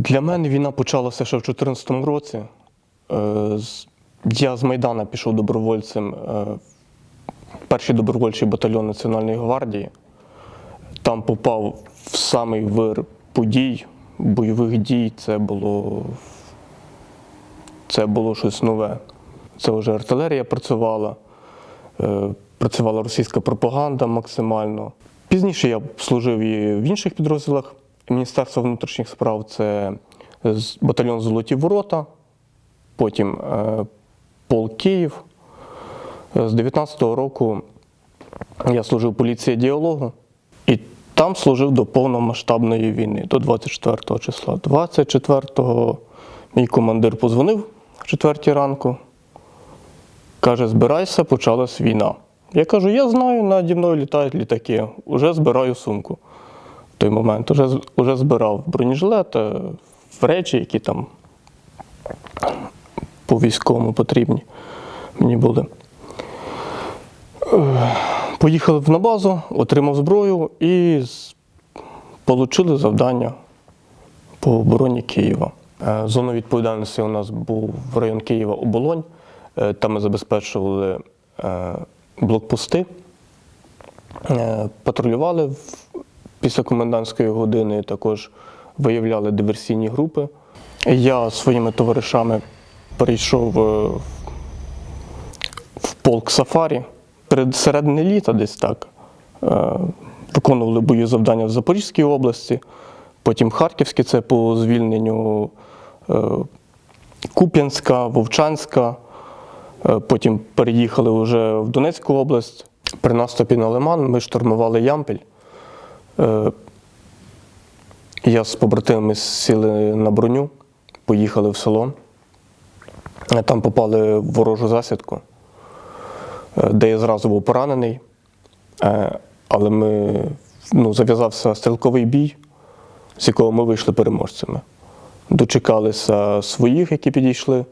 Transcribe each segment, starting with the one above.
Для мене війна почалася ще в 2014 році. Е, Я з Майдана пішов добровольцем е, в перший добровольчий батальйон Національної гвардії. Там попав в самий вир подій, бойових дій. Це було, це було щось нове. Це вже артилерія працювала, е, працювала російська пропаганда максимально. Пізніше я служив і в інших підрозділах Міністерства внутрішніх справ. Це батальйон Золоті Ворота, потім е, Пол Київ. З 19-го року я служив поліції діалогу і там служив до повномасштабної війни, до 24 числа. 24-го мій командир позвонив в 4 ранку. Каже, збирайся, почалась війна. Я кажу, я знаю, наді мною літають літаки, уже збираю сумку. Той момент уже, уже збирав бронежилет, речі, які там по військовому потрібні мені були. Поїхали на базу, отримав зброю і отримали завдання по обороні Києва. Е, Зона відповідальності у нас був район Києва Оболонь. Е, Там ми забезпечували е, блокпости, патрулювали після комендантської години, також виявляли диверсійні групи. Я своїми товаришами перейшов е, в- полк Сафарі. Перед середини літа десь так. е, Виконували бої завдання в Запорізькій області, потім Харківське, це по звільненню е, Куп'янська, Вовчанська. Потім переїхали вже в Донецьку область. При наступі на Лиман ми штурмували Ямпіль. Е, Я з побратимами сіли на броню, поїхали в село. Е, Там попали в ворожу засідку, е, де я зразу був поранений. Але ми, ну, зав'язався стрілковий бій, з якого ми вийшли переможцями. Дочекалися своїх, які підійшли.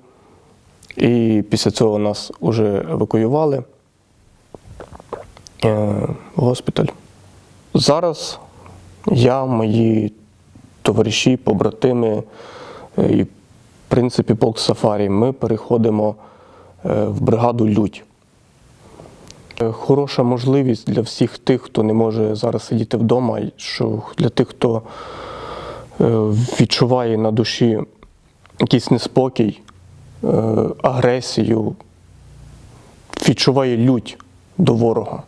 І після цього нас вже евакуювали в госпіталь. Зараз я, мої товариші, побратими е, і, в принципі, полк Сафарі, ми переходимо е, в бригаду Людь. Е, Хороша можливість для всіх тих, хто не може зараз сидіти вдома, що для тих, хто відчуває на душі якийсь неспокій, агресію, відчуває лють до ворога.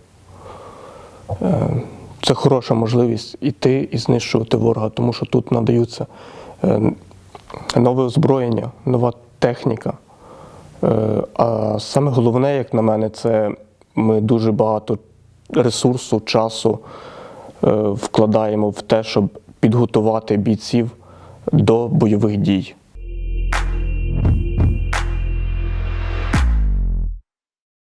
Це хороша можливість іти і знищувати ворога, тому що тут надаються е, нове озброєння, нова техніка. Е, А саме головне, як на мене, це ми дуже багато ресурсу, часу е, вкладаємо в те, щоб підготувати бійців до бойових дій.